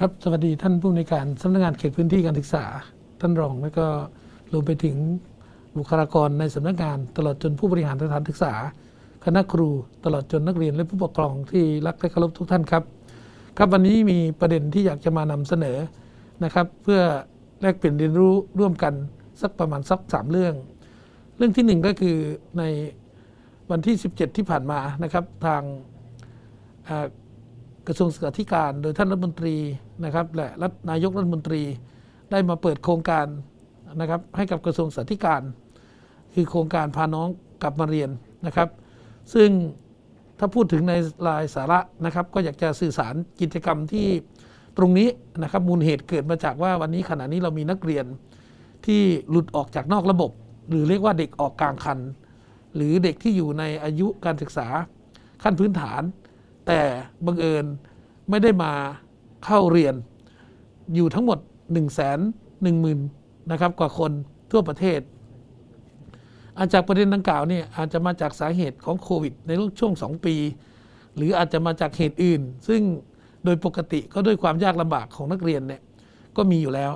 ครับสวัสดีท่านผู้ในวยการสำนักงานเขตพื้นที่การศึกษา ท่านรองและก็รวมไปถึงบุคลากรในสำนักงาน ตลอดจนผู้บริหารสถานศึกษา คณะครูตลอดจนนักเรียนและผู้ปกครองที่รักและเคารพทุกท่านครับ ครับวันนี้มีประเด็นที่อยากจะมานำเสนอนะครับ เพื่อแลกเปลี่ยนเรียนรู้ร่วมกันสักประมาณสักสามเรื่อง เรื่องที่หนึ่งก็คือในวันที่ 17 ที่ผ่านมานะครับทาง กระทรวงศึกษาธิการ โดยท่านรัฐมนตรีนะครับและรัฐนายกรัฐมนตรีได้มาเปิดโครงการนะครับให้กับกระทรวงศึกษาธิการ คือโครงการพาน้องกลับมาเรียนนะครับ ซึ่งถ้าพูดถึงในรายสาระนะครับก็อยากจะสื่อสารกิจกรรมที่ตรงนี้นะครับมูลเหตุเกิดมาจากว่าวันนี้ขณะนี้เรามีนักเรียนที่หลุดออกจากนอกระบบ หรือเรียกว่าเด็กออกกลางคัน หรือเด็กที่อยู่ในอายุการศึกษาขั้นพื้นฐาน แต่บังเอิญไม่ได้มาเข้าเรียน อยู่ทั้งหมด 1 1 0 0 0 0นะครับกว่าคนทั่วประเทศ อาจจากประเด็นดังกล่าวเนี่ยอาจจะมาจากสาเหตุของโควิด ในช่วง 2 ปี หรืออาจจะมาจากเหตุอื่น ซึ่งโดยปกติก็ด้วยความยากลำบากของนักเรียนเนี่ยก็มีอยู่แล้ว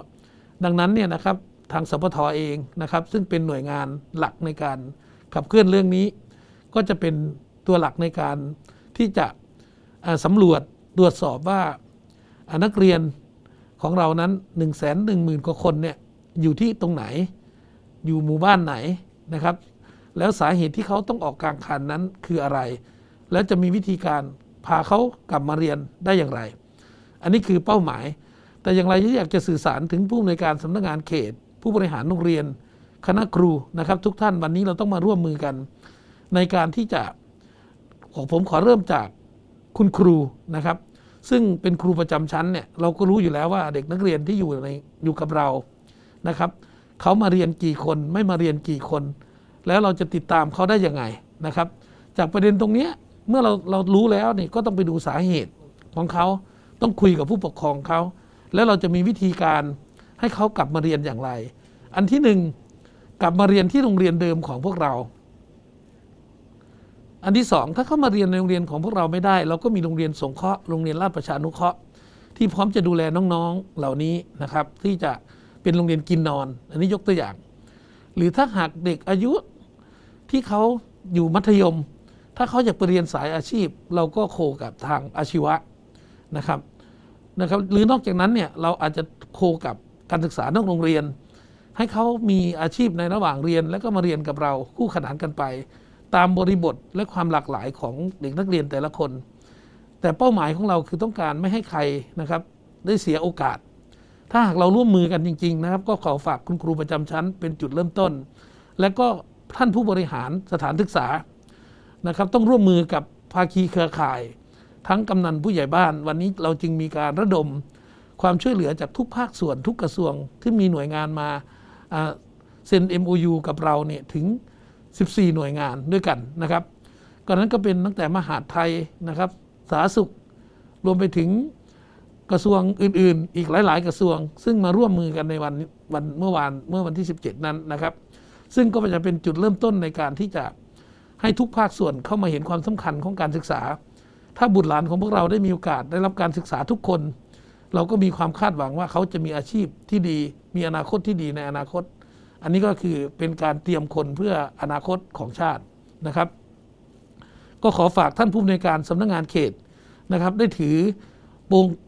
ดังนั้นเนี่ยนะครับทางสปทเองนะครับ ซึ่งเป็นหน่วยงานหลักในการขับเคลื่อนเรื่องนี้ ก็จะเป็นตัวหลักในการที่จะ สำรวจตรวจสอบว่านักเรียนของเรานั้น 1 1 0 0 0 0กว่าคนเนี่ยอยู่ที่ตรงไหนอยู่หมู่บ้านไหนนะครับ แล้วสาเหตุที่เขาต้องออกกลางคันนั้นคืออะไร แล้วจะมีวิธีการพาเขากลับมาเรียนได้อย่างไร อันนี้คือเป้าหมาย แต่อย่างไรที่อยากจะสื่อสารถึงผู้อำนวยการสำนักงานเขต ผู้บริหารโรงเรียน คณะครูนะครับ ทุกท่านวันนี้เราต้องมาร่วมมือกัน ในการที่จะของผมขอเริ่มจาก คุณครูนะครับ ซึ่งเป็นครูประจำชั้นเนี่ยเราก็รู้อยู่แล้วว่าเด็กนักเรียนที่อยู่ในอยู่กับเรานะครับเขามาเรียนกี่คนไม่มาเรียนกี่คน แล้วเราจะติดตามเขาได้ยังไงนะครับ จากประเด็นตรงนี้เมื่อเราเรารู้แล้วนี่ก็ต้องไปดูสาเหตุของเขาต้องคุยกับผู้ปกครองเขาแล้วเราจะมีวิธีการให้เขากลับมาเรียนอย่างไร อันที่หนึ่งกลับมาเรียนที่โรงเรียนเดิมของพวกเรา อันที่สองถ้าเขามาเรียนในโรงเรียนของพวกเราไม่ได้ เราก็มีโรงเรียนสงเคราะห์โรงเรียนราชประชานุเคราะห์ ที่พร้อมจะดูแลน้องๆเหล่านี้นะครับ ที่จะเป็นโรงเรียนกินนอน อันนี้ยกตัวอย่าง หรือถ้าหากเด็กอายุที่เขาอยู่มัธยม ถ้าเขาอยากไปเรียนสายอาชีพ เราก็โคกับทางอาชีวะนะครับนะครับหรือนอกจากนั้นเนี่ยเราอาจจะโคกับการศึกษานอกโรงเรียน ให้เขามีอาชีพในระหว่างเรียน แล้วก็มาเรียนกับเราคู่ขนานกันไป ตามบริบทและความหลากหลายของเด็กนักเรียนแต่ละคน แต่เป้าหมายของเราคือต้องการไม่ให้ใครนะครับ ได้เสียโอกาส ถ้าหากเราร่วมมือกันจริง ๆ นะครับ ก็ขอฝากคุณครูประจำชั้น เป็นจุดเริ่มต้น และก็ท่านผู้บริหารสถานศึกษานะครับ ต้องร่วมมือกับภาคีเครือข่าย ทั้งกำนันผู้ใหญ่บ้าน วันนี้เราจึงมีการระดมความช่วยเหลือจากทุกภาคส่วนทุกกระทรวงที่มีหน่วยงานมาอ่าเซ็น MOU กับเราเนี่ยถึง 14 หน่วยงานด้วยกันนะครับก่อนนั้นก็เป็นตั้งแต่มหาดไทยนะครับสาธารณสุขรวมไปถึงกระทรวงอื่น ๆ อีกหลาย ๆ กระทรวง ซึ่งมาร่วมมือกันในวันวันเมื่อวานเมื่อวันที่ 17 นั้นนะครับ ซึ่งก็จะเป็นจุดเริ่มต้นในการที่จะให้ทุกภาคส่วนเข้ามาเห็นความสำคัญของการศึกษา ถ้าบุตรหลานของพวกเราได้มีโอกาสได้รับการศึกษาทุกคน เราก็มีความคาดหวังว่าเขาจะมีอาชีพที่ดี มีอนาคตที่ดีในอนาคต อันนี้ก็คือเป็นการเตรียมคนเพื่ออนาคตของชาตินะครับ ก็ขอฝากท่านผู้อำนวยการสำนักงานเขตนะครับ ได้ถือ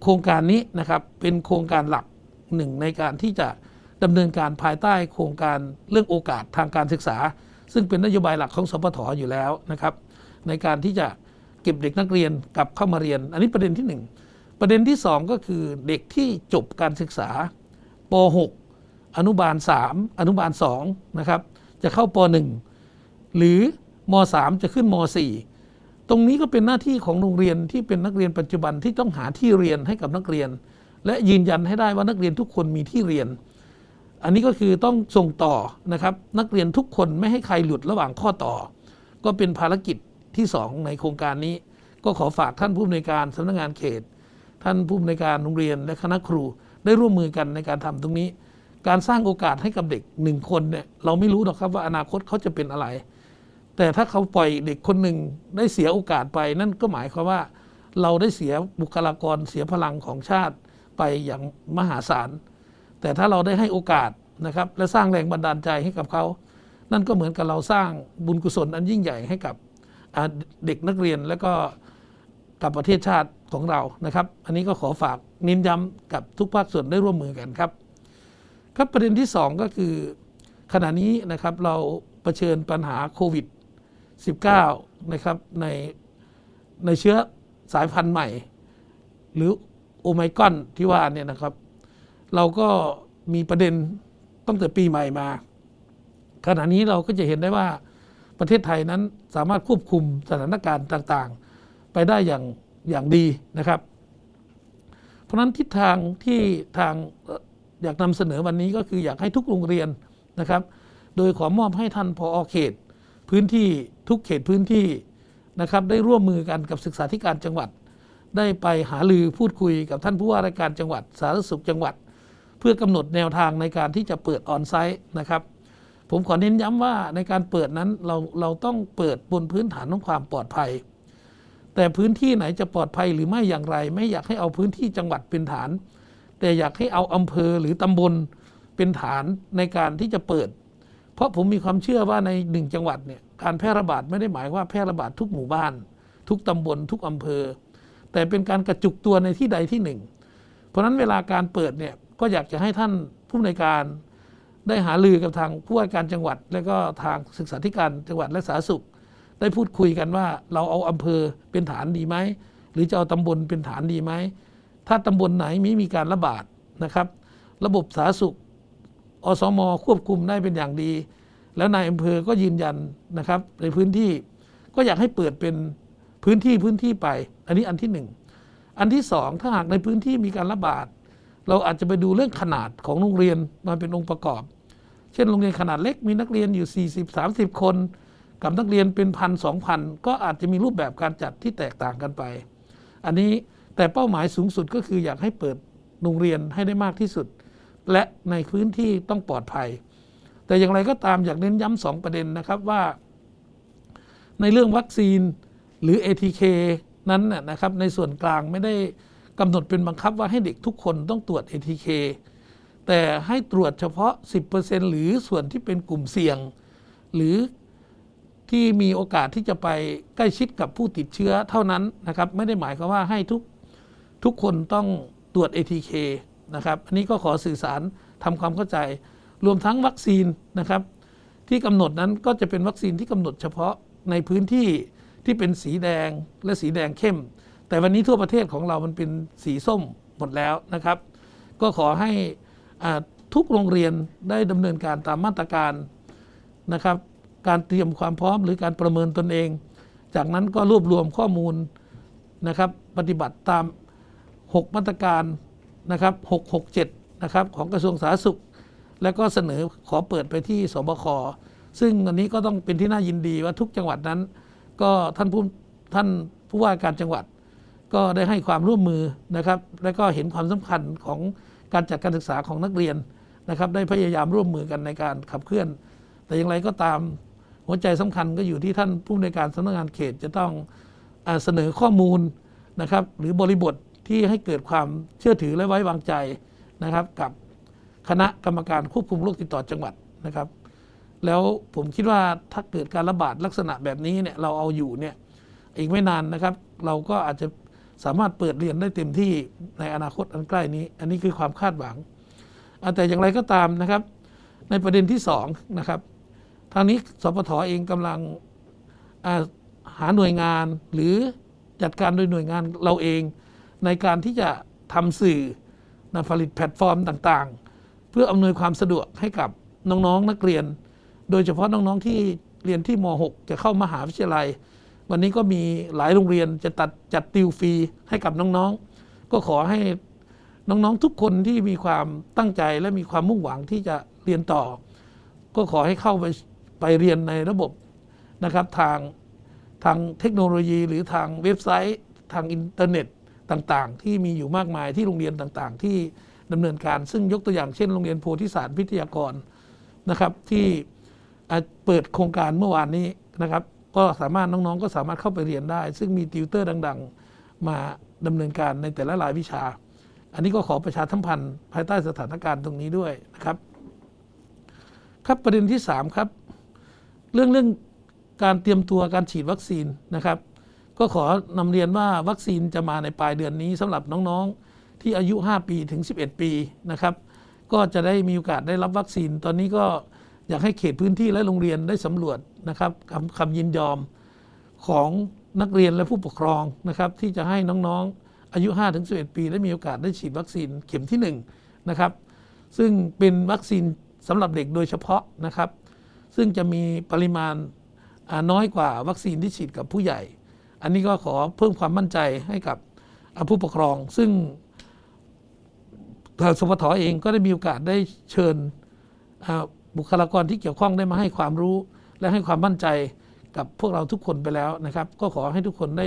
โครงการนี้นะครับเป็นโครงการหลักหนึ่งในการที่จะดำเนินการภายใต้โครงการเรื่องโอกาสทางการศึกษา ซึ่งเป็นนโยบายหลักของสปทอยู่แล้วนะครับ ในการที่จะเก็บเด็กนักเรียนกลับเข้ามาเรียน อันนี้ประเด็นที่หนึ่งประเด็นที่สองก็คือเด็กที่จบการศึกษาป .6 อนุบาล 3 อนุบาล2นะครับจะเข้าป .1 หรือม .3 จะขึ้นม .4 ตรงนี้ก็เป็นหน้าที่ของโรงเรียนที่เป็นนักเรียนปัจจุบันที่ต้องหาที่เรียนให้กับนักเรียน และยืนยันให้ได้ว่านักเรียนทุกคนมีที่เรียน อันนี้ก็คือต้องส่งต่อนะครับนักเรียนทุกคนไม่ให้ใครหลุดระหว่างข้อต่อ ก็เป็นภารกิจที่ 2 ในโครงการนี้ ก็ขอฝากท่านผู้อำนวยการสำนักงานเขต ท่านผู้อำนวยการโรงเรียนและคณะครูได้ร่วมมือกันในการทำตรงนี้ การสร้างโอกาสให้กับเด็กหนึ่งคนเนี่ยเราไม่รู้หรอกครับว่าอนาคตเขาจะเป็นอะไร แต่ถ้าเขาปล่อยเด็กคนหนึ่งได้เสียโอกาสไป นั่นก็หมายความว่า เราได้เสียบุคลากรเสียพลังของชาติไปอย่างมหาศาล แต่ถ้าเราได้ให้โอกาสนะครับและสร้างแรงบันดาลใจให้กับเขา นั่นก็เหมือนกับเราสร้างบุญกุศลอันยิ่งใหญ่ให้กับเด็กนักเรียนและก็กับประเทศชาติของเรานะครับ อันนี้ก็ขอฝากเน้นย้ำกับทุกภาคส่วนได้ร่วมมือกันครับ ครับประเด็นที่สองก็คือขณะนี้นะครับเราเผชิญปัญหาโควิด 19 นะครับในในเชื้อสายพันธุ์ใหม่ หรือโอไมก้อนที่ว่าเนี่ยนะครับ เราก็มีประเด็นตั้งแต่ปีใหม่มา ขณะนี้เราก็จะเห็นได้ว่าประเทศไทยนั้นสามารถควบคุมสถานการณ์ต่างๆ ไปได้อย่างอย่างดีนะครับ เพราะนั้นทิศทางที่ทาง อยากนำเสนอวันนี้ก็คืออยากให้ทุกโรงเรียนนะครับ โดยขอมอบให้ท่านพอเขต พื้นที่ทุกเขตพื้นที่นะครับได้ร่วมมือกันกับศึกษาธิการจังหวัด ได้ไปหาลือพูดคุยกับท่านผู้ว่าราชการจังหวัด สาธารณสุขจังหวัด เพื่อกำหนดแนวทางในการที่จะเปิดออนไซต์นะครับผมขอเน้นย้ำว่าในการเปิดนั้นเราเราต้องเปิดบนพื้นฐานของความปลอดภัย แต่พื้นที่ไหนจะปลอดภัยหรือไม่อย่างไร ไม่อยากให้เอาพื้นที่จังหวัดเป็นฐาน แต่อยากให้เอาอำเภอหรือตำบลเป็นฐานในการที่จะเปิด เพราะผมมีความเชื่อว่าในหนึ่งจังหวัดเนี่ยการแพร่ระบาดไม่ได้หมายว่าแพร่ระบาดทุกหมู่บ้าน ทุกตำบลทุกอำเภอ แต่เป็นการกระจุกตัวในที่ใดที่หนึ่ง เพราะนั้นเวลาการเปิดเนี่ยก็อยากจะให้ท่านผู้อำนการได้หาลือกับทางผู้ว่าการจังหวัด และก็ทางศึกษาธิการจังหวัดและสาธารณสุข ได้พูดคุยกันว่าเราเอาอำเภอเป็นฐานดีไหมหรือจะเอาตำบลเป็นฐานดีไหม ถ้าตำบลไหนไม่มีการระบาดนะครับ ระบบสาธารณสุขอสมควบคุมได้เป็นอย่างดี แล้วนายอำเภอก็ยืนยันนะครับ ในพื้นที่ก็อยากให้เปิดเป็นพื้นที่พื้นที่ไป อันนี้อันที่หนึ่งอันที่สองถ้าหากในพื้นที่มีการระบาด เราอาจจะไปดูเรื่องขนาดของโรงเรียนมาเป็นองค์ประกอบ เช่นโรงเรียนขนาดเล็กมีนักเรียนอยู่ 40 30 คน กับนักเรียนเป็นพันสองพันก็อาจจะมีรูปแบบการจัดที่แตกต่างกันไป อันนี้ แต่เป้าหมายสูงสุดก็คืออยากให้เปิดโรงเรียนให้ได้มากที่สุด และในพื้นที่ต้องปลอดภัย แต่อย่างไรก็ตามอยากเน้นย้ำสองประเด็นนะครับว่า ในเรื่องวัคซีนหรือ ATK นั้นนะครับในส่วนกลางไม่ได้กำหนดเป็นบังคับว่าให้เด็กทุกคนต้องตรวจ ATK แต่ให้ตรวจเฉพาะ 10%หรือส่วนที่เป็นกลุ่มเสี่ยง หรือที่มีโอกาสที่จะไปใกล้ชิดกับผู้ติดเชื้อเท่านั้นนะครับ ไม่ได้หมายความว่าให้ทุก ทุกคนต้องตรวจ ATK นะครับ อันนี้ก็ขอสื่อสารทำความเข้าใจ รวมทั้งวัคซีนนะครับ ที่กำหนดนั้นก็จะเป็นวัคซีนที่กำหนดเฉพาะในพื้นที่ที่เป็นสีแดงและสีแดงเข้ม แต่วันนี้ทั่วประเทศของเรามันเป็นสีส้มหมดแล้วนะครับ ก็ขอให้ทุกโรงเรียนได้ดำเนินการตามมาตรการนะครับ การเตรียมความพร้อมหรือการประเมินตนเอง จากนั้นก็รวบรวมข้อมูลนะครับ ปฏิบัติตาม 6 มาตรการนะครับ667นะครับของกระทรวงสาธารณสุข แล้วก็เสนอขอเปิดไปที่สบคซึ่งอันนี้ก็ต้องเป็นที่น่ายินดีว่าทุกจังหวัดนั้น ก็ท่านผู้ท่านผู้ว่าการจังหวัด ก็ได้ให้ความร่วมมือนะครับ และก็เห็นความสำคัญของการจัดการศึกษาของนักเรียนนะครับ ได้พยายามร่วมมือกันในการขับเคลื่อน แต่อย่างไรก็ตามหัวใจสำคัญก็อยู่ที่ท่านผู้ในการสำนักงานเขตจะต้องอเสนอข้อมูลนะครับ หรือบริบท ที่ให้เกิดความเชื่อถือและไว้วางใจนะครับ กับคณะกรรมการควบคุมโรคติดต่อจังหวัดนะครับ แล้วผมคิดว่าถ้าเกิดการระบาดลักษณะแบบนี้เนี่ยเราเอาอยู่เนี่ยอีกไม่นานนะครับ เราก็อาจจะสามารถเปิดเรียนได้เต็มที่ในอนาคตอันใกล้นี้ อันนี้คือความคาดหวังอะแต่อย่างไรก็ตามนะครับ ในประเด็นที่สองนะครับทางนี้สปทเองกำลังาหาหน่วยงานหรือจัดการโดยหน่วยงานเราเอง ในการที่จะทำสื่อนะผลิตแพลตฟอร์มต่างๆ เพื่ออำนวยความสะดวกให้กับน้องๆนนักเรียน โดยเฉพาะน้องๆที่เรียนที่ม .6 จะเข้ามหาวิทยาลัย วันนี้ก็มีหลายโรงเรียนจะตัดจัดติวฟรีให้กับน้องๆ ก็ขอให้น้องๆทุกคนที่มีความตั้งใจและมีความมุ่งหวังที่จะเรียนต่อ ก็ขอให้เข้าไปไปเรียนในระบบนะครับทางทางเทคโนโลยีหรือทางเว็บไซต์ ทางอินเทอร์เน็ต ต่างๆ ที่มีอยู่มากมายที่โรงเรียนต่างๆ ที่ดำเนินการซึ่งยกตัวอย่างเช่นโรงเรียนโพธิสารพิทยากรนะครับที่เปิดโครงการเมื่อวานนี้นะครับ ก็สามารถน้องๆ ก็สามารถเข้าไปเรียนได้ ซึ่งมีติวเตอร์ดัง ๆ มาดำเนินการในแต่ละรายวิชา อันนี้ก็ขอประชาสัมพันธ์ภายใต้สถานการณ์ตรงนี้ด้วยนะครับ ครับประเด็นที่สามครับ เรื่องเรื่องการเตรียมตัวการฉีดวัคซีนนะครับ ก็ขอนำเรียนว่าวัคซีนจะมาในปลายเดือนนี้สำหรับน้องๆ ที่อายุ 5 ปีถึง 11 ปีนะครับ ก็จะได้มีโอกาสได้รับวัคซีน ตอนนี้ก็อยากให้เขตพื้นที่และโรงเรียนได้สำรวจนะครับคำคำยินยอมของนักเรียนและผู้ปกครองนะครับที่จะให้น้องๆ อายุ 5-11 ปีได้มีโอกาสได้ฉีดวัคซีนเข็มที่1นะครับซึ่งเป็นวัคซีนสำหรับเด็กโดยเฉพาะนะครับ ซึ่งจะมีปริมาณน้อยกว่าวัคซีนที่ฉีดกับผู้ใหญ่ อันนี้ก็ขอเพิ่มความมั่นใจให้กับผู้ปกครอง ซึ่งทางสพทเองก็ได้มีโอกาสได้เชิญบุคลากรที่เกี่ยวข้องได้มาให้ความรู้ และให้ความมั่นใจกับพวกเราทุกคนไปแล้วนะครับ ก็ขอให้ทุกคนได้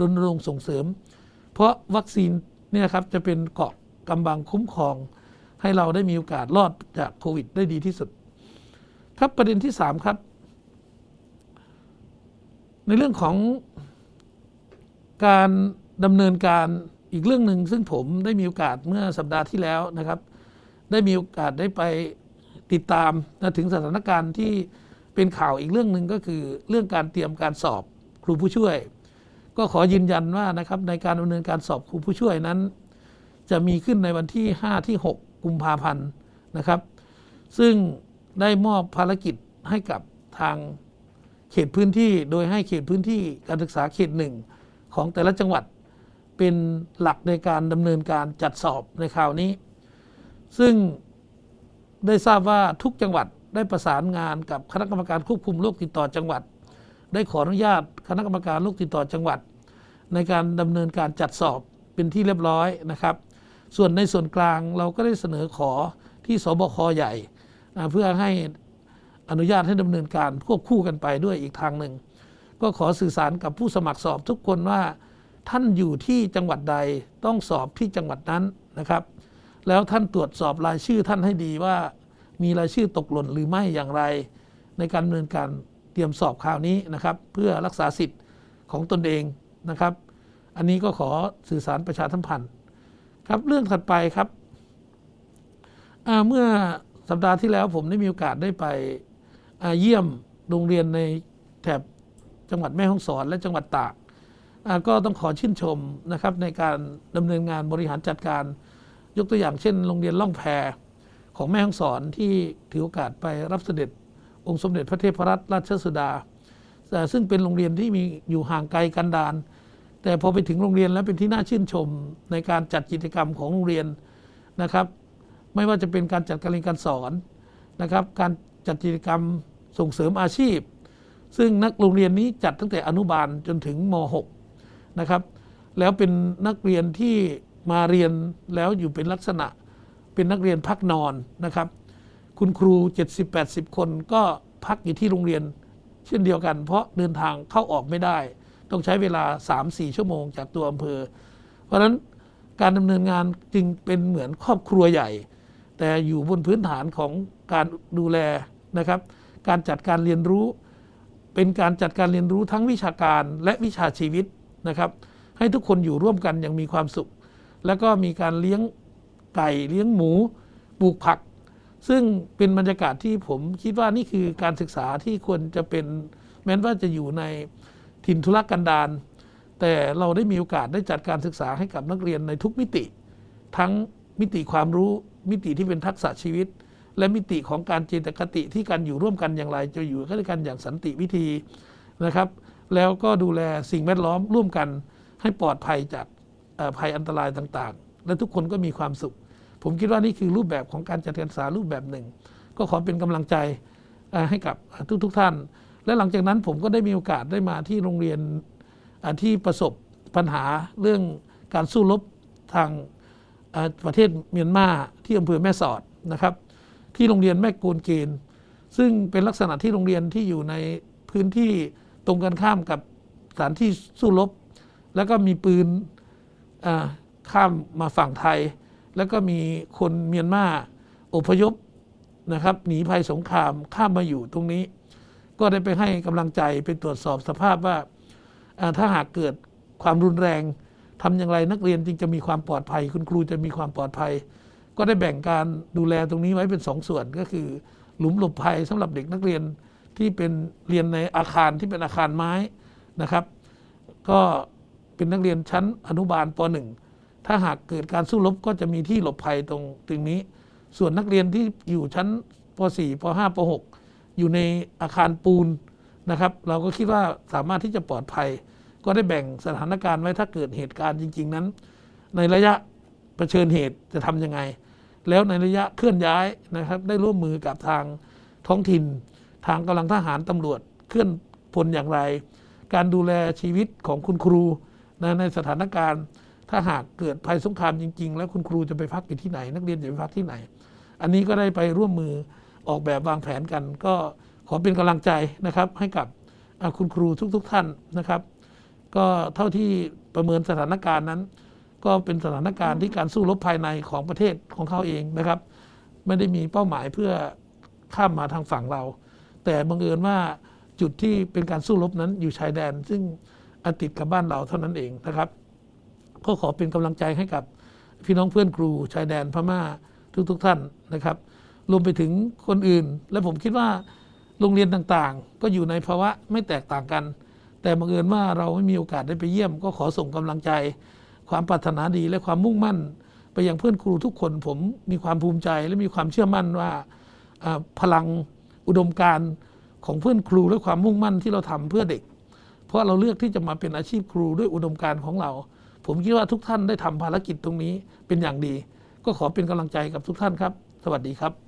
รณรงค์ส่งเสริม เพราะวัคซีนนี่นะครับจะเป็นเกราะกำบังคุ้มครอง ให้เราได้มีโอกาสรอดจากโควิด ได้ดีที่สุด ครับประเด็นที่สามครับ ในเรื่องของ การดำเนินการอีกเรื่องหนึ่งซึ่งผมได้มีโอกาสเมื่อสัปดาห์ที่แล้วนะครับ ได้มีโอกาสได้ไปติดตามถึงสถานการณ์ที่เป็นข่าวอีกเรื่องหนึ่งก็คือเรื่องการเตรียมการสอบครูผู้ช่วย ก็ขอยืนยันว่านะครับในการดำเนินการสอบครูผู้ช่วยนั้น จะมีขึ้นในวันที่ 5 ที่ 6 กุมภาพันธ์นะครับ ซึ่งได้มอบภารกิจให้กับทางเขตพื้นที่ โดยให้เขตพื้นที่การศึกษาเขตหนึ่ง ของแต่ละจังหวัดเป็นหลักในการดำเนินการจัดสอบในคราวนี้ ซึ่งได้ทราบว่าทุกจังหวัดได้ประสานงานกับคณะกรรมการควบคุมโรคติดต่อจังหวัด ได้ขออนุญาตคณะกรรมการโรคติดต่อจังหวัด ในการดำเนินการจัดสอบเป็นที่เรียบร้อยนะครับ ส่วนในส่วนกลางเราก็ได้เสนอขอที่สบคใหญ่ เพื่อให้อนุญาตให้ดำเนินการควบคู่กันไปด้วยอีกทางหนึ่ง ก็ขอสื่อสารกับผู้สมัครสอบทุกคนว่า ท่านอยู่ที่จังหวัดใดต้องสอบที่จังหวัดนั้นนะครับ แล้วท่านตรวจสอบรายชื่อท่านให้ดีว่า มีรายชื่อตกหล่นหรือไม่อย่างไร ในการดำเนินการเตรียมสอบคราวนี้นะครับ เพื่อรักษาสิทธิ์ของตนเองนะครับ อันนี้ก็ขอสื่อสารประชาสัมพันธ์ครับเรื่องถัดไปครับเมื่อสัปดาห์ที่แล้วผมได้มีโอกาสได้ไปเยี่ยมโรงเรียนในแถบ จังหวัดแม่ฮ่องสอนและจังหวัดตากก็ต้องขอชื่นชมนะครับในการดำเนินงานบริหารจัดการ ยกตัวอย่างเช่น โรงเรียนล่องแพของแม่ฮ่องสอนที่ถือโอกาสไปรับเสด็จองค์สมเด็จพระเทพรัตนราชสุดา ซึ่งเป็นโรงเรียนที่มีอยู่ห่างไกลกันดารแต่พอไปถึงโรงเรียนแล้วเป็นที่น่าชื่นชมในการจัดกิจกรรมของโรงเรียนนะครับ ไม่ว่าจะเป็นการจัดการเรียนการสอนนะครับ การจัดกิจกรรมส่งเสริมอาชีพ ซึ่งนักโรงเรียนนี้จัดตั้งแต่อนุบาลจนถึงม .6 นะครับ แล้วเป็นนักเรียนที่มาเรียนแล้วอยู่เป็นลักษณะ เป็นนักเรียนพักนอนนะครับ คุณครู 70-80 คนก็พักอยู่ที่โรงเรียน เช่นเดียวกัน เพราะเดินทางเข้าออกไม่ได้ ต้องใช้เวลา 3-4 ชั่วโมงจากตัวอำเภอ เพราะฉะนั้นการดำเนินงานจึงเป็นเหมือนครอบครัวใหญ่ แต่อยู่บนพื้นฐานของการดูแลนะครับ การจัดการเรียนรู้ เป็นการจัดการเรียนรู้ทั้งวิชาการและวิชาชีวิตนะครับ ให้ทุกคนอยู่ร่วมกันอย่างมีความสุข แล้วก็มีการเลี้ยงไก่เลี้ยงหมูปลูกผัก ซึ่งเป็นบรรยากาศที่ผมคิดว่านี่คือการศึกษาที่ควรจะเป็นแม้ว่าจะอยู่ในถิ่นทุรกันดารแต่เราได้มีโอกาสได้จัดการศึกษาให้กับนักเรียนในทุกมิติ ทั้งมิติความรู้มิติที่เป็นทักษะชีวิต และมิติของการเจตคติที่การอยู่ร่วมกันอย่างไร จะอยู่ด้วยกันอย่างสันติวิธีนะครับ แล้วก็ดูแลสิ่งแวดล้อมร่วมกันให้ปลอดภัยจากภัยอันตรายต่างๆ และทุกคนก็มีความสุข ผมคิดว่านี่คือรูปแบบของการจัดการศึกษารูปแบบหนึ่ง ก็ขอเป็นกำลังใจให้กับทุกๆทท่าน และหลังจากนั้นผมก็ได้มีโอกาสได้มาที่โรงเรียนที่ประสบปัญหาเรื่องการสู้รบทางประเทศเมียนมาที่อำเภอแม่สอดนะครับ ที่โรงเรียนแม่โกนเกณฑ์ซึ่งเป็นลักษณะที่โรงเรียนที่อยู่ในพื้นที่ตรงกันข้ามกับสถานที่สู้รบ แล้วก็มีปืนข้ามมาฝั่งไทย แล้วก็มีคนเมียนมาอพยพนะครับหนีภัยสงครามข้ามมาอยู่ตรงนี้ ก็ได้ไปให้กำลังใจไปตรวจสอบสภาพว่าถ้าหากเกิดความรุนแรงทำอย่างไรนักเรียนจึงจะมีความปลอดภัย คุณครูจะมีความปลอดภัย ก็ได้แบ่งการดูแลตรงนี้ไว้เป็นสองส่วนก็คือ หลุมหลบภัยสำหรับเด็กนักเรียนที่เป็นเรียนในอาคารที่เป็นอาคารไม้นะครับ ก็เป็นนักเรียนชั้นอนุบาลป .1 ถ้าหากเกิดการสู้รบก็จะมีที่หลบภัยตรงตรงนี้ ส่วนนักเรียนที่อยู่ชั้นป .4 ป .5 ป .6 อยู่ในอาคารปูนนะครับ เราก็คิดว่าสามารถที่จะปลอดภัย ก็ได้แบ่งสถานการณ์ไว้ถ้าเกิดเหตุการณ์จริง ๆ นั้น ในระยะเผชิญเหตุจะทำยังไง แล้วในระยะเคลื่อนย้ายนะครับ ได้ร่วมมือกับทางท้องถิ่น ทางกำลังทหารตำรวจเคลื่อนพลอย่างไร การดูแลชีวิตของคุณครูนะในสถานการณ์ ถ้าหากเกิดภัยสงครามจริง ๆ แล้วคุณครูจะไปพักอยู่ที่ไหน นักเรียนจะไปพักที่ไหน อันนี้ก็ได้ไปร่วมมือออกแบบวางแผนกัน ก็ขอเป็นกำลังใจนะครับ ให้กับคุณครูทุกๆท่านนะครับ ก็เท่าที่ประเมินสถานการณ์นั้น ก็เป็นสถานการณ์ที่การสู้รบภายในของประเทศของเขาเองนะครับ ไม่ได้มีเป้าหมายเพื่อข้ามมาทางฝั่งเรา แต่บังเอิญว่าจุดที่เป็นการสู้รบนั้นอยู่ชายแดน ซึ่งอาติดกับบ้านเราเท่านั้นเองนะครับ ก็ขอเป็นกำลังใจให้กับพี่น้องเพื่อนครูชายแดนพม่าทุกๆทท่านนะครับรวมไปถึงคนอื่น และผมคิดว่าโรงเรียนต่างๆ ก็อยู่ในภาวะไม่แตกต่างกัน แต่บังเอิญว่าเราไม่มีโอกาสได้ไปเยี่ยม ก็ขอส่งกำลังใจ ความปรารถนาดีและความมุ่งมั่น ไปยังเพื่อนครูทุกคนผมมีความภูมิใจและมีความเชื่อมั่นว่าพลังอุดมการณ์ของเพื่อนครูและความมุ่งมั่นที่เราทำเพื่อเด็ก เพราะเราเลือกที่จะมาเป็นอาชีพครูด้วยอุดมการณ์ของเรา ผมคิดว่าทุกท่านได้ทำภารกิจตรงนี้เป็นอย่างดี ก็ขอเป็นกำลังใจกับทุกท่านครับ สวัสดีครับ